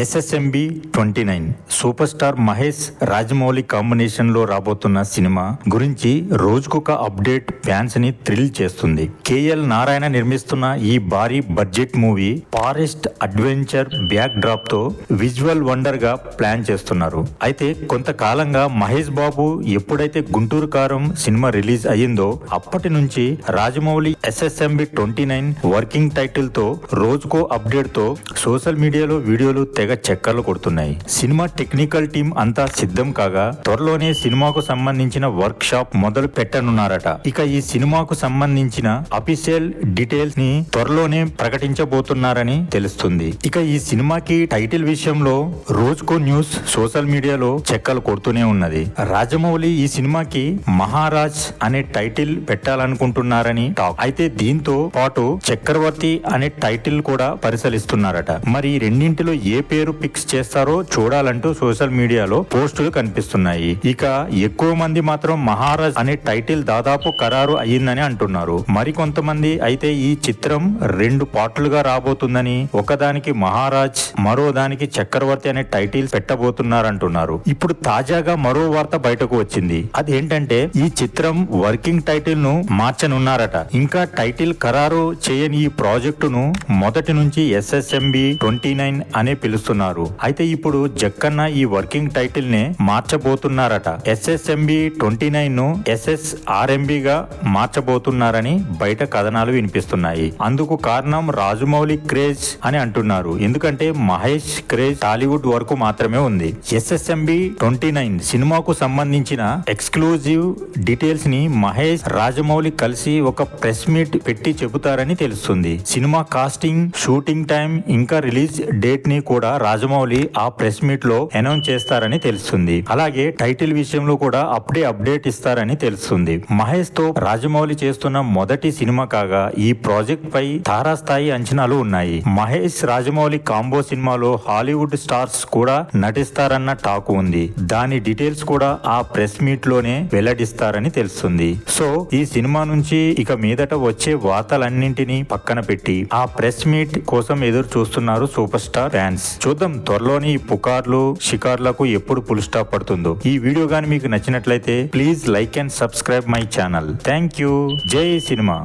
SSMB twenty nine super star Mahesh Rajamouli కాంబినేషన్లో రాబోతున్న cinema గురించి రోజుకొక అప్డేట్ ఫ్యాన్స్ని థ్రిల్ చేస్తుంది. కేఎల్ నారాయణ నిర్మిస్తున్న ఈ భారీ budget movie forest adventure back డ్రాప్తో visual వండర్గా ప్లాన్ చేస్తున్నారు. అయితే కొంతకాలంగా మహేష్ బాబు ఎప్పుడైతే గుంటూరు కారం సినిమా రిలీజ్ అయ్యిందో అప్పటి నుంచి Rajamouli SSMB twenty nine working టైటిల్తో రోజుకో అప్డేట్తో సోషల్ మీడియాలో వీడియోలు తెగ చక్కర్లు కొడుతున్నాయి. సినిమా టెక్నికల్ టీం అంతా సిద్ధం కాగా త్వరలోనే సినిమాకు సంబంధించిన వర్క్ షాప్ మొదలు పెట్టనున్నారట. ఇక ఈ సినిమాకు సంబంధించిన అఫీషియల్ డీటెయిల్స్ని త్వరలోనే ప్రకటించబోతున్నారని తెలుస్తుంది. ఇక ఈ సినిమాకి టైటిల్ విషయంలో రోజుకో న్యూస్ సోషల్ మీడియాలో చెక్కలు కొడుతూనే ఉన్నది. రాజమౌళి ఈ సినిమాకి మహారాజ్ అనే టైటిల్ పెట్టాలనుకుంటున్నారని టాక్. అయితే దీంతో పాటు చక్రవర్తి అనే టైటిల్ కూడా పరిశీలిస్తున్నారట. మరి రెండింటిలో ఏ పేరు ఫిక్స్ చేస్తారో చూడాలంటూ సోషల్ మీడియాలో పోస్టులు కనిపిస్తున్నాయి. ఇక ఎక్కువ మంది మాత్రం మహారాజ్ అనే టైటిల్ దాదాపు ఖరారు అయ్యిందని అంటున్నారు. మరి కొంతమంది అయితే ఈ చిత్రం రెండు పార్టులుగా రాబోతుందని ఒకదానికి మహారాజ్ మరో దానికి చక్రవర్తి అనే టైటిల్ పెట్టబోతున్నారంటున్నారు. ఇప్పుడు తాజాగా మరో వార్త బయటకు వచ్చింది. అదేంటంటే ఈ చిత్రం వర్కింగ్ టైటిల్ను మార్చనున్నారట. ఇంకా టైటిల్ ఖరారు చేయని ఈ ప్రాజెక్టును మొదటి నుంచి ఎస్ఎస్ఎంబి ట్వంటీ నైన్ అనే పిలుస్తున్నారు అయితే ఇప్పుడు జక్కన్న ఈ వర్కింగ్ టైటిల్ని మార్చబోతున్నారట. ఎస్ఎస్ఎంబి ట్వంటీ నైన్ను ఎస్ఎస్ఆర్ఎంబి గా మార్చబోతున్నారని బయట కథనాలు వినిపిస్తున్నాయి. అందుకు కారణం రాజమౌళి క్రేజ్ అని అంటున్నారు. ఎందుకంటే మహేష్ క్రేజ్ టాలీవుడ్ వరకు మాత్రమే ఉంది. ఎస్ఎస్ఎంబి ట్వంటీ నైన్ సినిమాకు సంబంధించిన ఎక్స్క్లూజివ్ డీటెయిల్స్ని మహేష్ రాజమౌళి కలిసి ఒక ప్రెస్ మీట్ పెట్టి చెబుతారని తెలుస్తుంది. సినిమా కాస్టింగ్ షూటింగ్ టైం ఇంకా రిలీజ్ డేట్ని కూడా రాజమౌళి ఆ ప్రెస్ మీట్లో అనౌన్స్ చేస్తారని తెలుస్తుంది. అలాగే టైటిల్ విషయంలో కూడా అప్పుడే అప్డేట్ ఇస్తారని తెలుస్తుంది. మహేష్తో రాజమౌళి చేస్తున్న మొదటి సినిమా కాగా ఈ ప్రాజెక్ట్ పై తారాస్థాయి అంచనాలు ఉన్నాయి. మహేష్ రాజమౌళి కాంబో సినిమాలో హాలీవుడ్ స్టార్స్ కూడా నటిస్తారన్న టాక్ ఉంది. దాని డీటెయిల్స్ కూడా ఆ ప్రెస్ మీట్లోనే వెల్లడిస్తారని తెలుస్తుంది. సో ఈ సినిమా నుంచి ఇక మీదట వచ్చే వార్తలన్నింటినీ పక్కన పెట్టి ఆ ప్రెస్ మీట్ కోసం ఎదురు చూస్తున్నారు సూపర్ స్టార్ ఫ్యాన్స్. చూద్దాం త్వరలోని ఈ పుకార్లు షికార్లకు ఎప్పుడు పుల్ స్టాప్ పడుతుందో. ఈ వీడియో గాని మీకు నచ్చినట్లయితే please like and subscribe my channel thank you జై సినిమా.